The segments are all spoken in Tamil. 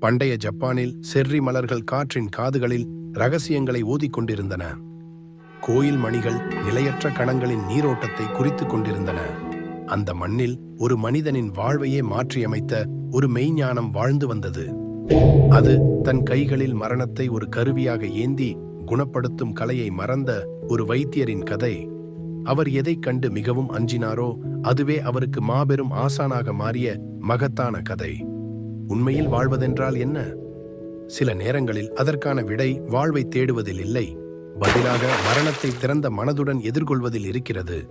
பண்டைய ஜப்பானில் செர்ரி மலர்கள் காற்றின் காதுகளில் ரகசியங்களை ஓதிக்கொண்டிருந்தன கோயில் மணிகள் நிலையற்ற கணங்களின் நீரோட்டத்தை குறித்துக் கொண்டிருந்தன. அந்த மண்ணில் ஒரு மனிதனின் வாழ்வையே மாற்றியமைத்த ஒரு மெய்ஞானம் வாழ்ந்து வந்தது. அது தன் கைகளில் மரணத்தை ஒரு கருவியாக ஏந்தி குணப்படுத்தும் கலையை மறந்த ஒரு வைத்தியரின் கதை. அவர் எதைக் கண்டு மிகவும் அஞ்சினாரோ அதுவே அவருக்கு மாபெரும் ஆசானாக மாறிய மகத்தான கதை. உண்மையில் வாழ்வதென்றால் என்ன? சில நேரங்களில் அதற்கான விடை வாழ்வை தேடுவதில் இல்லை பதிலாக மரணத்தை திறந்த மனதுடன் எதிர்கொள்வதில் இருக்கிறது.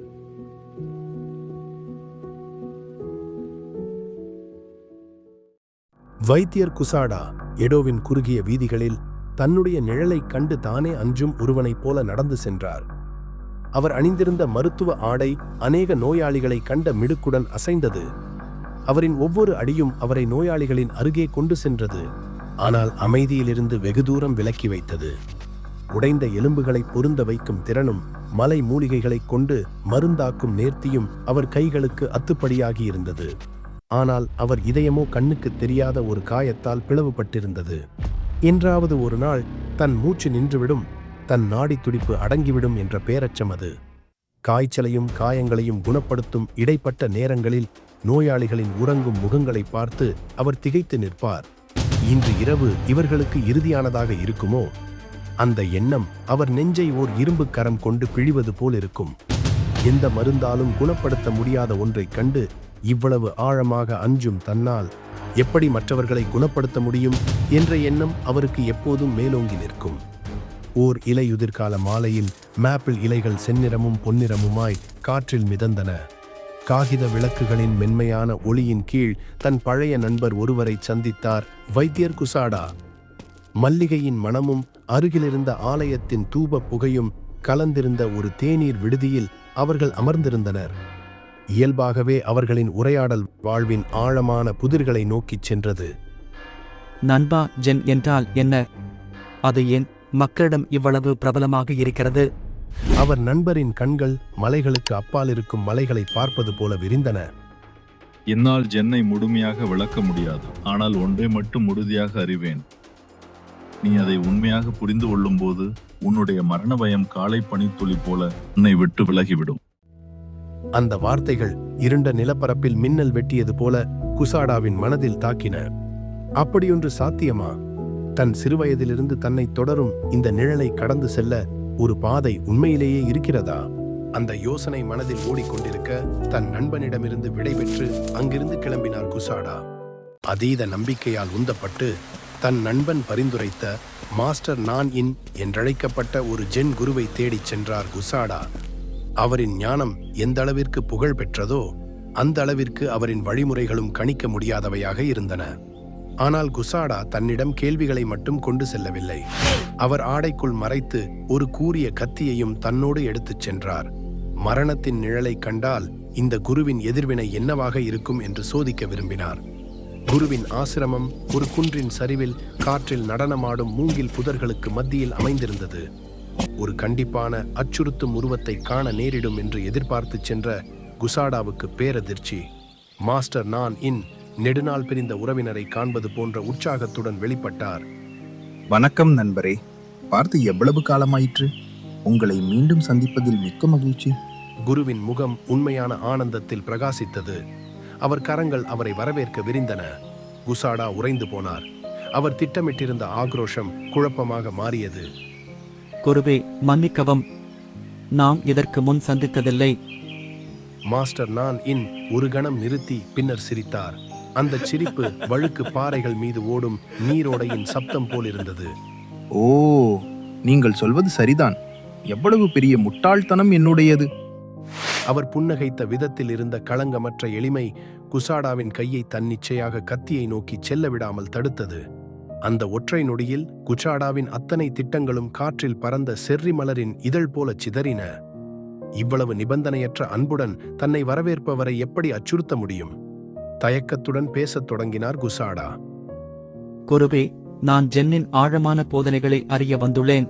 வைத்தியர் குசாடா எடோவின் குறுகிய வீதிகளில் தன்னுடைய நிழலைக் கண்டு தானே அஞ்சும் ஒருவனைப் போல நடந்து சென்றார். அவர் அணிந்திருந்த மருத்துவ ஆடை அநேக நோயாளிகளை கண்ட மிடுக்குடன் அசைந்தது. அவரின் ஒவ்வொரு அடியும் அவரை நோயாளிகளின் அருகே கொண்டு சென்றது. ஆனால் அமைதியிலிருந்து வெகு தூரம் விலக்கி வைத்தது. உடைந்த எலும்புகளை பொருந்த வைக்கும் திறனும் மலை மூலிகைகளைக் கொண்டு மருந்தாக்கும் நேர்த்தியும் அவர் கைகளுக்கு அத்துப்படியாகி இருந்தது ஆனால் அவர் இதயமோ கண்ணுக்கு தெரியாத ஒரு காயத்தால் பிளவுபட்டிருந்தது. என்றாவது ஒரு நாள் தன் மூச்சு நின்றுவிடும் தன் நாடித் துடிப்பு அடங்கிவிடும் என்ற பேரச்சம் அது. காய்ச்சலையும் காயங்களையும் குணப்படுத்தும் இடைப்பட்ட நேரங்களில் நோயாளிகளின் உறங்கும் முகங்களை பார்த்து அவர் திகைத்து நிற்பார். இன்று இரவு இவர்களுக்கு இறுதியானதாக இருக்குமோ? அந்த எண்ணம் அவர் நெஞ்சை ஓர் இரும்பு கரம் கொண்டு பிழிவது போல் இருக்கும் எந்த மருந்தாலும் குணப்படுத்த முடியாத ஒன்றைக் கண்டு இவ்வளவு ஆழமாக அஞ்சும் தன்னால் எப்படி மற்றவர்களை குணப்படுத்த முடியும்? என்ற எண்ணம் அவருக்கு எப்போதும் மேலோங்கி நிற்கும். ஓர் இலையுதிர்கால மாலையில் மேப்பிள் இலைகள் செந்நிறமும் பொன்னிறமுமாய் காற்றில் மிதந்தன. காகித விளக்குகளின் மென்மையான ஒளியின் கீழ் தன் பழைய நண்பர் ஒருவரை சந்தித்தார் வைத்தியர் குசாடா. மல்லிகையின் மணமும் அருகிலிருந்த ஆலயத்தின் தூப புகையும் கலந்திருந்த ஒரு தேநீர் விடுதியில் அவர்கள் அமர்ந்திருந்தனர். இயல்பாகவே அவர்களின் உரையாடல் வாழ்வின் ஆழமான புதிர்களை நோக்கிச் சென்றது. நண்பா ஜென் என்றால் என்ன? அது ஏன் மக்களிடம் இவ்வளவு பிரபலமாக இருக்கிறது? அவர் நண்பரின் கண்கள் மலைகளுக்கு அப்பால் இருக்கும் மலைகளை பார்ப்பது போல விரிந்தன. என்னால் ஜென்னை முழுமையாக விளக்க முடியாது. ஆனால் ஒன்றை மட்டும் உறுதியாக அறிவேன். நீ அதை உண்மையாக புரிந்து கொள்ளும்போது உன்னுடைய மரண பயம் காலை பனித்துளி போல உன்னை விட்டு விலகிவிடும். அந்த வார்த்தைகள் இருண்ட நிலப்பரப்பில் மின்னல் வெட்டியது போல குசாடாவின் மனதில் தாக்கின. அப்படியொன்று சாத்தியமா? தன் சிறுவயதிலிருந்து தன்னை தொடரும் இந்த நிழலை கடந்து செல்ல ஒரு பாதை உண்மையிலேயே இருக்கிறதா? அந்த யோசனை மனதில் ஓடிக்கொண்டிருக்க தன் நண்பனிடமிருந்து விடைபெற்று அங்கிருந்து கிளம்பினார் குசாடா. அதீத நம்பிக்கையால் உந்தப்பட்டு தன் நண்பன் பரிந்துரைத்த மாஸ்டர் நான் இன் என்றழைக்கப்பட்ட ஒரு ஜென் குருவை தேடிச் சென்றார் குசாடா. அவரின் ஞானம் எந்த அளவிற்கு புகழ் பெற்றதோ அந்த அளவிற்கு அவரின் வழிமுறைகளும் கணிக்க முடியாதவையாக இருந்தன. ஆனால் குசாடா தன்னிடம் கேள்விகளை மட்டும் கொண்டு செல்லவில்லை. அவர் ஆடைக்குள் மறைத்து ஒரு கூறிய கத்தியையும் தன்னோடு எடுத்துச் சென்றார். மரணத்தின் நிழலை கண்டால் இந்த குருவின் எதிர்வினை என்னவாக இருக்கும் என்று சோதிக்க விரும்பினார். குருவின் ஆசிரமம் ஒரு குன்றின் சரிவில் காற்றில் நடனமாடும் மூங்கில் புதர்களுக்கு மத்தியில் அமைந்திருந்தது. ஒரு கண்டிப்பான அச்சுறுத்தும் உருவத்தை காண நேரிடும் என்று எதிர்பார்த்துச் சென்ற குசாடாவுக்கு பேரதிர்ச்சி. மாஸ்டர் நான் இன் நெடுநாள் பிரிந்த உறவினரை காண்பது போன்ற உற்சாகத்துடன் வெளிப்பட்டார். வணக்கம் நண்பரே. பார்த்து எவ்வளவு காலமாயிற்று? உங்களை மீண்டும் சந்திப்பதில் மிக்க மகிழ்ச்சி. குருவின் முகம் உண்மையான ஆனந்தத்தில் பிரகாசித்தது. அவர் கரங்கள் அவரை வரவேற்க விரிந்தன. குசாடா உறைந்து போனார். அவர் திட்டமிட்டிருந்த ஆக்ரோஷம் குழப்பமாக மாறியது. குருவே மன்னிக்கவும். நாம் இதற்கு முன் சந்தித்ததில்லை. மாஸ்டர் நான் இன் ஒரு கணம் நிறுத்தி பின்னர் சிரித்தார். அந்த சிரிப்பு வழுக்கு பாறைகள் மீது ஓடும் நீரோடையின் சப்தம் போல் இருந்தது. ஓ நீங்கள் சொல்வது சரிதான். எவ்வளவு பெரிய முட்டாள்தனம் என்னுடையது? அவர் புன்னகைத்த விதத்தில் இருந்த களங்கமற்ற எளிமை குசாடாவின் கையை தன்னிச்சையாக கத்தியை நோக்கி செல்ல விடாமல் தடுத்தது. அந்த ஒற்றை நொடியில் குசாடாவின் அத்தனை திட்டங்களும் காற்றில் பறந்த செர்ரி மலரின் இதழ் போல சிதறின. இவ்வளவு நிபந்தனையற்ற அன்புடன் தன்னை வரவேற்பவரை எப்படி அச்சுறுத்த முடியும்? தயக்கத்துடன் பேசத் தொடங்கினார் குசாடா. குருவே நான் ஜென்னின் ஆழமான போதனைகளை அறிய வந்துள்ளேன்.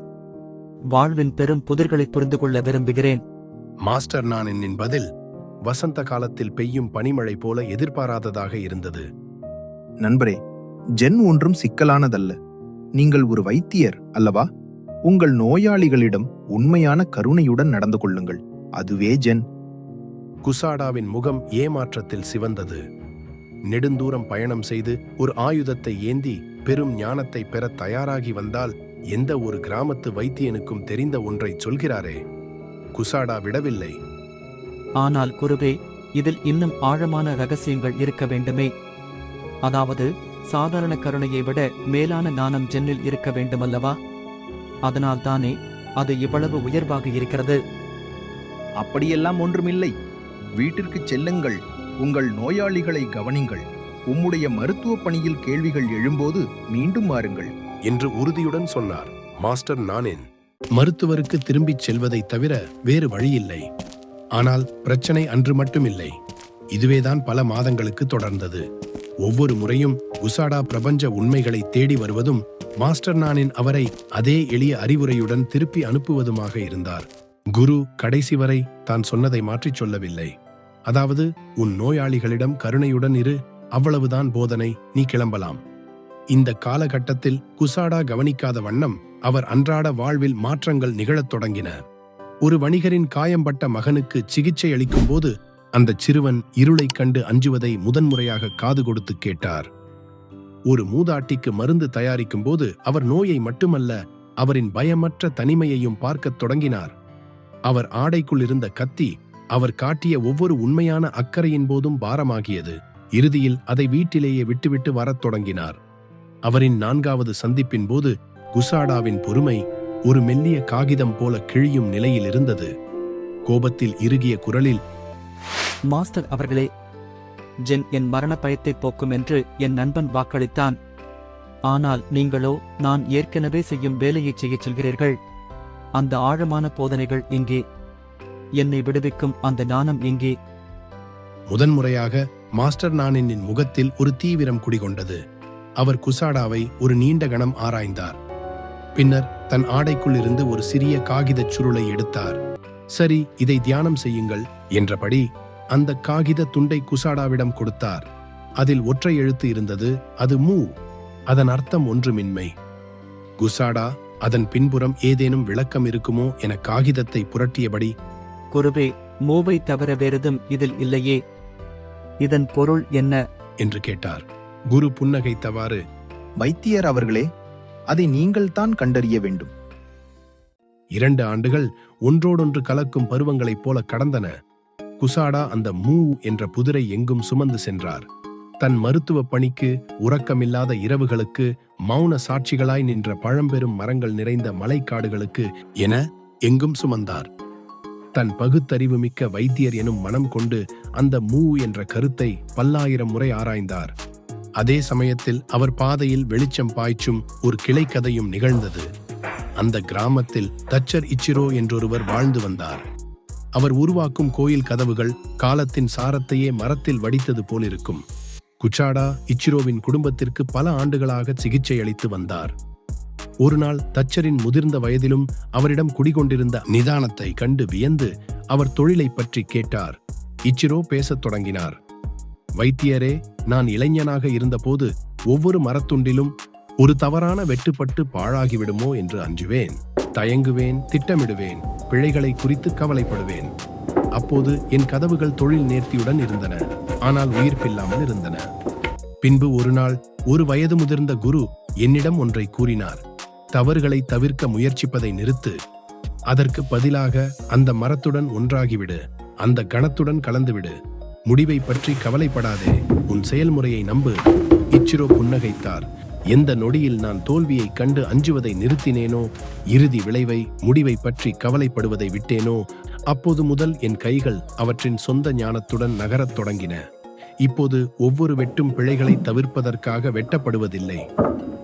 வாழ்வின் பெரும் புதிர்களை புரிந்து கொள்ள விரும்புகிறேன். மாஸ்டர் நான் என்னின் பதில் வசந்த காலத்தில் பெய்யும் பனிமழை போல எதிர்பாராததாக இருந்தது. நண்பரே ஜென் ஒன்றும் சிக்கலானதல்ல. நீங்கள் ஒரு வைத்தியர் அல்லவா? உங்கள் நோயாளிகளிடம் உண்மையான கருணையுடன் நடந்து கொள்ளுங்கள். அதுவே ஜென். குசாடாவின் முகம் ஏமாற்றத்தில் சிவந்தது. நெடுந்தூரம் பயணம் செய்து ஒரு ஆயுதத்தை ஏந்தி பெரும் ஞானத்தை பெற தயாராகி வந்தால் எந்த ஒரு கிராமத்து வைத்தியனுக்கும் தெரிந்த ஒன்றை சொல்கிறாரே. குசாடா விடவில்லை. ஆனால் குருவே இதில் இன்னும் ஆழமான ரகசியங்கள் இருக்க வேண்டுமே. அதாவது சாதாரண கருணையை விட மேலான ஞானம் ஜென்னில் இருக்க வேண்டுமல்லவா? அதனால் தானே அது இவ்வளவு உயர்வாக இருக்கிறது. அப்படியெல்லாம் ஒன்றுமில்லை. வீட்டிற்கு செல்லுங்கள். உங்கள் நோயாளிகளை கவனிங்கள். உம்முடைய மருத்துவ பணியில் கேள்விகள் எழும்போது மீண்டும் வாருங்கள். என்று உறுதியுடன் சொன்னார். மாஸ்டர் நானேன். மருத்துவருக்கு திரும்பிச் செல்வதைத் தவிர வேறு வழியில்லை. ஆனால் பிரச்சனை அன்று மட்டுமில்லை. இதுவேதான் பல மாதங்களுக்கு தொடர்ந்தது. ஒவ்வொரு முறையும் குசாடா பிரபஞ்ச உண்மைகளை தேடி வருவதும் மாஸ்டர் நானின் அவரை அதே எளிய அறிவுரையுடன் திருப்பி அனுப்புவதுமாக இருந்தார். குரு கடைசி வரை தான் சொன்னதை மாற்றிச் சொல்லவில்லை. அதாவது உன் நோயாளிகளிடம் கருணையுடன் இரு அவ்வளவுதான் போதனை நீ கிளம்பலாம். இந்த காலகட்டத்தில் குசாடா கவனிக்காத வண்ணம் அவர் அன்றாட வாழ்வில் மாற்றங்கள் நிகழத் தொடங்கின. ஒரு வணிகரின் காயம்பட்ட மகனுக்கு சிகிச்சை அளிக்கும் போது அந்த சிறுவன் இருளைக் கண்டு அஞ்சுவதை முதன்முறையாக காது கொடுத்து கேட்டார். ஒரு மூதாட்டிக்கு மருந்து தயாரிக்கும் போது அவர் நோயை மட்டுமல்ல அவரின் பயமற்ற தனிமையையும் பார்க்கத் தொடங்கினார். அவர் ஆடைக்குள் இருந்த கத்தி அவர் காட்டிய ஒவ்வொரு உண்மையான அக்கறையின் போதும் பாரமாகியது. இறுதியில் அதை வீட்டிலேயே விட்டுவிட்டு வரத் தொடங்கினார். அவரின் நான்காவது சந்திப்பின் போது குசாடாவின் பொறுமை ஒரு மெல்லிய காகிதம் போல கிழியும் நிலையில் இருந்தது. கோபத்தில் இறுகிய குரலில் மாஸ்டர் அவர்களே ஜென் என் மரண பயத்தை போக்கும் என்று என் நண்பன் வாக்களித்தான். ஆனால் நீங்களோ நான் ஏற்கனவே செய்யும் வேலையைச் செய்யச் செல்கிறீர்கள். அந்த ஆழமான போதனைகள் இங்கே என்னை விடுவிக்கும் அந்த ஞானம் எங்கே? முதன்முறையாக மாஸ்டர் நானினின் முகத்தில் ஒரு தீவிரம் குடிகொண்டது. அவர் குசாடாவை ஒரு நீண்ட கணம் ஆராய்ந்தார். பின்னர் தன் ஆடைக்குள் இருந்து ஒரு சிறிய காகிதச் சுருளை எடுத்தார். சரி இதை தியானம் செய்யுங்கள் என்றபடி அந்த காகித துண்டை குசாடாவிடம் கொடுத்தார். அதில் ஒற்றை எழுத்து இருந்தது அது மூ அதன் அர்த்தம் ஒன்றுமின்மை. குசாடா அதன் பின்புறம் ஏதேனும் விளக்கம் இருக்குமோ? என காகிதத்தை புரட்டியபடி குருவே மூவை தவிர வேறெதும் இதில் இல்லையே. இதன் பொருள் என்ன? என்று கேட்டார். குரு புன்னகைத்தவாறு வைத்தியர் அவர்களே அதை நீங்கள் தான் கண்டறிய வேண்டும். இரண்டு ஆண்டுகள் ஒன்றோடொன்று கலக்கும் பருவங்களைப் போல கடந்தன. குசாடா அந்த மூ என்ற புதிரை எங்கும் சுமந்து சென்றார். தன் மருத்துவ பணிக்கு உறக்கமில்லாத இரவுகளுக்கு மௌன சாட்சிகளாய் நின்ற பழம்பெரும் மரங்கள் நிறைந்த மலைக்காடுகளுக்கு என எங்கும் சுமந்தார். தன் பகுத்தறிவு மிக்க வைத்தியர் எனும் மனம் கொண்டு அந்த மூ என்ற கருத்தை பல்லாயிரம் முறை ஆராய்ந்தார். அதே சமயத்தில் அவர் பாதையில் வெளிச்சம் பாய்ச்சும் ஒரு கிளைக்கதையும் நிகழ்ந்தது. அந்த கிராமத்தில் தச்சர் இச்சிரோ என்றொருவர் வாழ்ந்து வந்தார். அவர் உருவாக்கும் கோயில் கதவுகள் காலத்தின் சாரத்தையே மரத்தில் வடித்தது போலிருக்கும். குச்சாடா இச்சிரோவின் குடும்பத்திற்கு பல ஆண்டுகளாக சிகிச்சை அளித்து வந்தார். ஒருநாள் தச்சரின் முதிர்ந்த வயதிலும் அவரிடம் குடிகொண்டிருந்த நிதானத்தை கண்டு வியந்து அவர் தொழிலைப் பற்றி கேட்டார். இச்சிரோ பேசத் தொடங்கினார். வைத்தியரே நான் இளைஞனாக இருந்தபோது ஒவ்வொரு மரத்துண்டிலும் ஒரு தவறான வெட்டுப்பட்டு பாழாகிவிடுமோ என்று அஞ்சுவேன். தயங்குவேன் திட்டமிடுவேன் பிழைகளை குறித்து கவலைப்படுவேன். அப்போது என் கதவுகள் தொழில் நேர்த்தியுடன் இருந்தன ஆனால் உயிர்ப்பில்லாமல் இருந்தன. பின்பு ஒரு நாள் ஒரு வயது முதிர்ந்த குரு என்னிடம் ஒன்றை கூறினார். தவறுகளை தவிர்க்க முயற்சிப்பதை நிறுத்து அதற்கு பதிலாக அந்த மரத்துடன் ஒன்றாகிவிடு அந்த கணத்துடன் கலந்துவிடு. முடிவை பற்றி கவலைப்படாதே உன் செயல்முறையை நம்பு இச்சிரோ புன்னகைத்தார். எந்த நொடியில் நான் தோல்வியைக் கண்டு அஞ்சுவதை நிறுத்தினேனோ இறுதி விளைவை முடிவை பற்றி கவலைப்படுவதை விட்டேனோ அப்போது முதல் என் கைகள் அவற்றின் சொந்த ஞானத்துடன் நகரத் தொடங்கின. இப்போது ஒவ்வொரு வெட்டும் பிழைகளை தவிர்ப்பதற்காக வெட்டப்படுவதில்லை.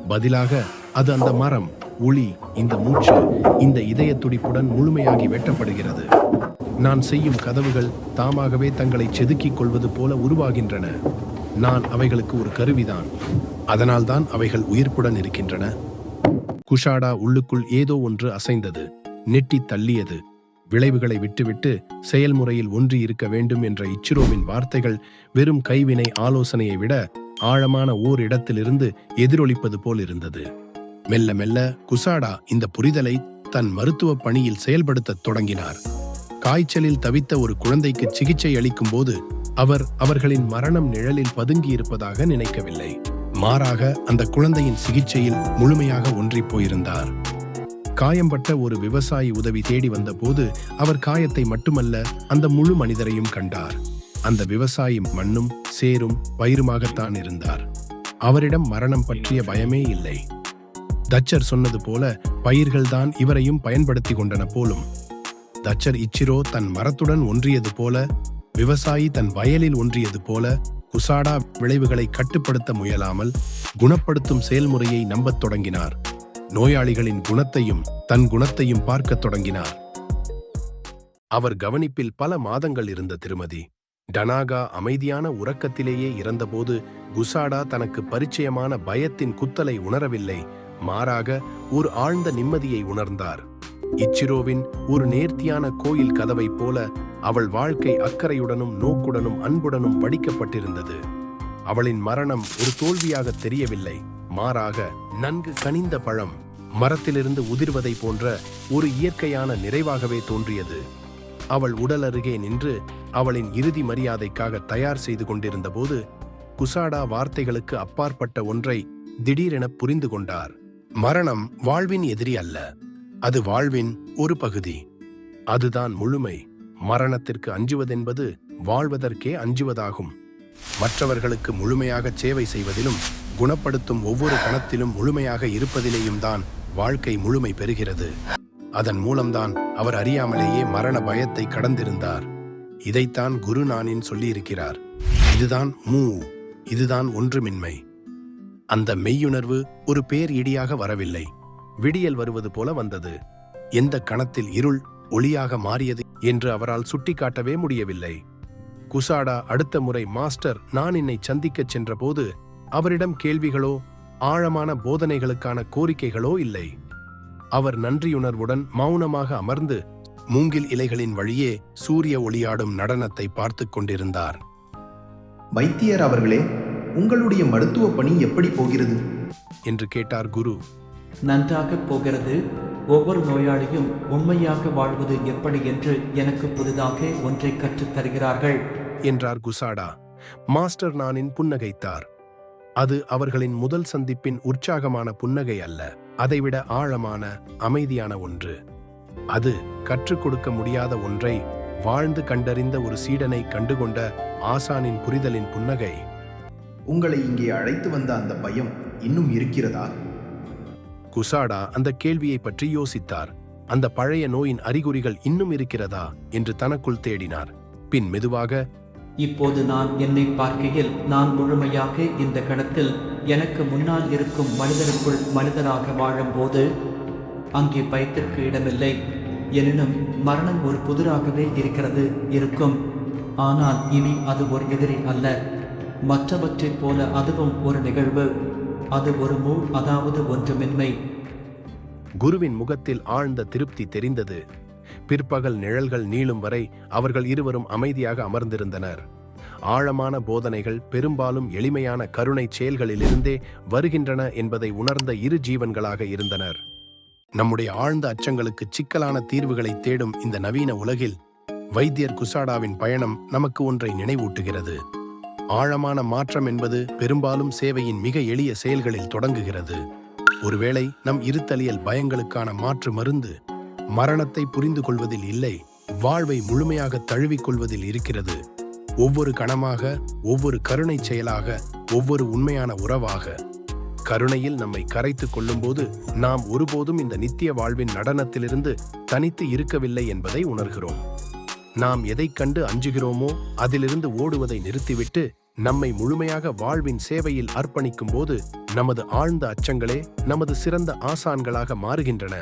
பதிலாக அது அந்த மரம் ஒளி இந்த மூச்சு இந்த இதய துடிப்புடன் முழுமையாகி வெட்டப்படுகிறது. நான் செய்யும் கதவுகள் தாமாகவே தங்களை செதுக்கிக் கொள்வது போல உருவாகின்றன. நான் அவைகளுக்கு ஒரு கருவிதான். அதனால்தான் அவைகள் உயிர்ப்புடன் இருக்கின்றன. குஷாடா உள்ளுக்குள் ஏதோ ஒன்று அசைந்தது நெட்டி தள்ளியது. விளைவுகளை விட்டுவிட்டு செயல்முறையில் ஒன்றி இருக்க வேண்டும் என்ற இச்சிரோவின் வார்த்தைகள் வெறும் கைவினை ஆலோசனையை விட ஆழமான ஓர் இடத்திலிருந்து எதிரொலிப்பது போல் இருந்தது. மெல்ல மெல்ல குசாடா இந்த புரிதலை தன் மருத்துவ பணியில் செயல்படுத்தத் தொடங்கினார். காய்ச்சலில் தவித்த ஒரு குழந்தைக்கு சிகிச்சை அளிக்கும் போது அவர் அவர்களின் மரணம் நிழலில் பதுங்கி இருப்பதாக நினைக்கவில்லை. மாறாக அந்த குழந்தையின் சிகிச்சையில் முழுமையாக ஒன்றிப் போயிருந்தார். காயம்பட்ட ஒரு விவசாயி உதவி தேடி வந்தபோது அவர் காயத்தை மட்டுமல்ல அந்த முழு மனிதரையும் கண்டார். அந்த விவசாயி மண்ணும் சேரும் பயிருமாகத்தான் இருந்தார். அவரிடம் மரணம் பற்றிய பயமே இல்லை. தச்சர் சொன்னது போல பயிர்கள்தான் இவரையும் பயன்படுத்தி கொண்டன போலும். தச்சர் இச்சிரோ தன் மரத்துடன் ஒன்றியது போல விவசாயி தன் வயலில் ஒன்றியது போல குசாடா விளைவுகளை கட்டுப்படுத்த முயலாமல் குணப்படுத்தும் செயல்முறையை நம்பத் தொடங்கினார். நோயாளிகளின் குணத்தையும் தன் குணத்தையும் பார்க்கத் தொடங்கினார். அவர் கவனிப்பில் பல மாதங்கள் இருந்த திருமதி டனாகா அமைதியான உறக்கத்திலேயே இறந்தபோது குசாடா தனக்கு பரிச்சயமான பயத்தின் குத்தலை உணரவில்லை. மாறாக ஒரு ஆழ்ந்த நிம்மதியை உணர்ந்தார். இச்சிரோவின் ஒரு நேர்த்தியான கோயில் கதவைப் போல அவள் வாழ்க்கை அக்கறையுடனும் நோக்குடனும் அன்புடனும் வடிக்கப்பட்டிருந்தது. அவளின் மரணம் ஒரு தோல்வியாக தெரியவில்லை. மாறாக நன்கு கனிந்த பழம் மரத்திலிருந்து உதிர்வதை போன்ற ஒரு இயற்கையான நிறைவாகவே தோன்றியது. அவள் உடல் அருகே நின்று அவளின் இறுதி மரியாதைக்காக தயார் செய்து கொண்டிருந்தபோது குசாடா வார்த்தைகளுக்கு அப்பாற்பட்ட ஒன்றை திடீரென புரிந்து கொண்டார். மரணம் வாழ்வின் எதிரி அல்ல அது வாழ்வின் ஒரு பகுதி. அதுதான் முழுமை. மரணத்திற்கு அஞ்சுவதென்பது வாழ்வதற்கே அஞ்சுவதாகும். மற்றவர்களுக்கு முழுமையாக சேவை செய்வதிலும் குணப்படுத்தும் ஒவ்வொரு கணத்திலும் முழுமையாக இருப்பதிலேயும் தான் வாழ்க்கை முழுமை பெறுகிறது. அதன் மூலம்தான் அவர் அறியாமலேயே மரண பயத்தை கடந்திருந்தார். இதைத்தான் குரு நானின் சொல்லியிருக்கிறார். இதுதான் மூ இதுதான் ஒன்றுமின்மை. அந்த மெய்யுணர்வு ஒரு பேர் இடியாக வரவில்லை. விடியல் வருவது போல வந்தது. எந்த கணத்தில் இருள் ஒளியாக மாறியது என்று அவரால் சுட்டிக்காட்டவே முடியவில்லை. குசாடா அடுத்த முறை மாஸ்டர் நான் என்னை சந்திக்கச் சென்றபோது அவரிடம் கேள்விகளோ ஆழமான போதனைகளுக்கான கோரிக்கைகளோ இல்லை. அவர் நன்றியுணர்வுடன் மௌனமாக அமர்ந்து மூங்கில் இலைகளின் வழியே சூரிய ஒளியாடும் நடனத்தை பார்த்துக் கொண்டிருந்தார். வைத்தியர் அவர்களே உங்களுடைய மருத்துவ பணி எப்படி போகிறது? என்று கேட்டார் குரு. நன்றாக போகிறது. ஒவ்வொரு நோயாளியும் உண்மையாக வாழ்வது எப்படி என்று எனக்கு புதிதாக ஒன்றை கற்றுத் தருகிறார்கள். என்றார் குசாடா. மாஸ்டர் நானின் புன்னகைத்தார். அது அவர்களின் முதல் சந்திப்பின் உற்சாகமான புன்னகை அல்ல அதைவிட ஆழமான அமைதியான ஒன்று. அது கற்றுக் கொடுக்க முடியாத ஒன்றை வாழ்ந்து கண்டறிந்த ஒரு சீடனை கண்டுகொண்ட ஆசானின் புரிதலின் புன்னகை. உங்களை இங்கே அழைத்து வந்த அந்த பயம் இன்னும் இருக்கிறதா? குசாடா அந்த கேள்வியை பற்றி யோசித்தார். அந்த பழைய நோயின் அறிகுறிகள் இன்னும் இருக்கிறதா? என்று தனக்குள் தேடினார். பின் மெதுவாக இப்போது நான் என்னை பார்க்கையில் நான் முழுமையாக இந்த கணத்தில் எனக்கு முன்னால் இருக்கும் மனிதனுக்குள் மனிதனாக வாழும்போது அங்கே பயத்திற்கு இடமில்லை. எனினும் மரணம் ஒரு புதிராகவே இருக்கிறது இருக்கும். ஆனால் இனி அது ஒரு எதிரி அல்ல. மற்றவற்றைப் போல அதுவும் ஒரு நிகழ்வு. அது ஒரு மூ அதாவது ஒன்றுமின்மை. குருவின் முகத்தில் ஆழ்ந்த திருப்தி தெரிந்தது. பிற்பகல் நிழல்கள் நீளும் வரை அவர்கள் இருவரும் அமைதியாக அமர்ந்திருந்தனர். ஆழமான போதனைகள் பெரும்பாலும் எளிமையான கருணை செயல்களிலிருந்தே வருகின்றன என்பதை உணர்ந்த இரு ஜீவன்களாக இருந்தனர். நம்முடைய ஆழ்ந்த அச்சங்களுக்கு சிக்கலான தீர்வுகளை தேடும் இந்த நவீன உலகில் வைத்தியர் குசாடாவின் பயணம் நமக்கு ஒன்றை நினைவூட்டுகிறது. ஆழமான மாற்றம் என்பது பெரும்பாலும் சேவையின் மிக எளிய செயல்களில் தொடங்குகிறது. ஒருவேளை நம் இருத்தலியல் பயங்களுக்கான மாற்று மருந்து மரணத்தை புரிந்து கொள்வதில் இல்லை வாழ்வை முழுமையாக தழுவிக் கொள்வதில் இருக்கிறது. ஒவ்வொரு கணமாக ஒவ்வொரு கருணை செயலாக ஒவ்வொரு உண்மையான உறவாக. கருணையில் நம்மை கரைத்துக் கொள்ளும்போது நாம் ஒருபோதும் இந்த நித்திய வாழ்வின் நடனத்திலிருந்து தனித்து இருக்கவில்லை என்பதை உணர்கிறோம். நாம் எதைக் கண்டு அஞ்சுகிறோமோ அதிலிருந்து ஓடுவதை நிறுத்திவிட்டு நம்மை முழுமையாக வாழ்வின் சேவையில் அர்ப்பணிக்கும் போது நமது ஆழ்ந்த அச்சங்களே நமது சிறந்த ஆசான்களாக மாறுகின்றன.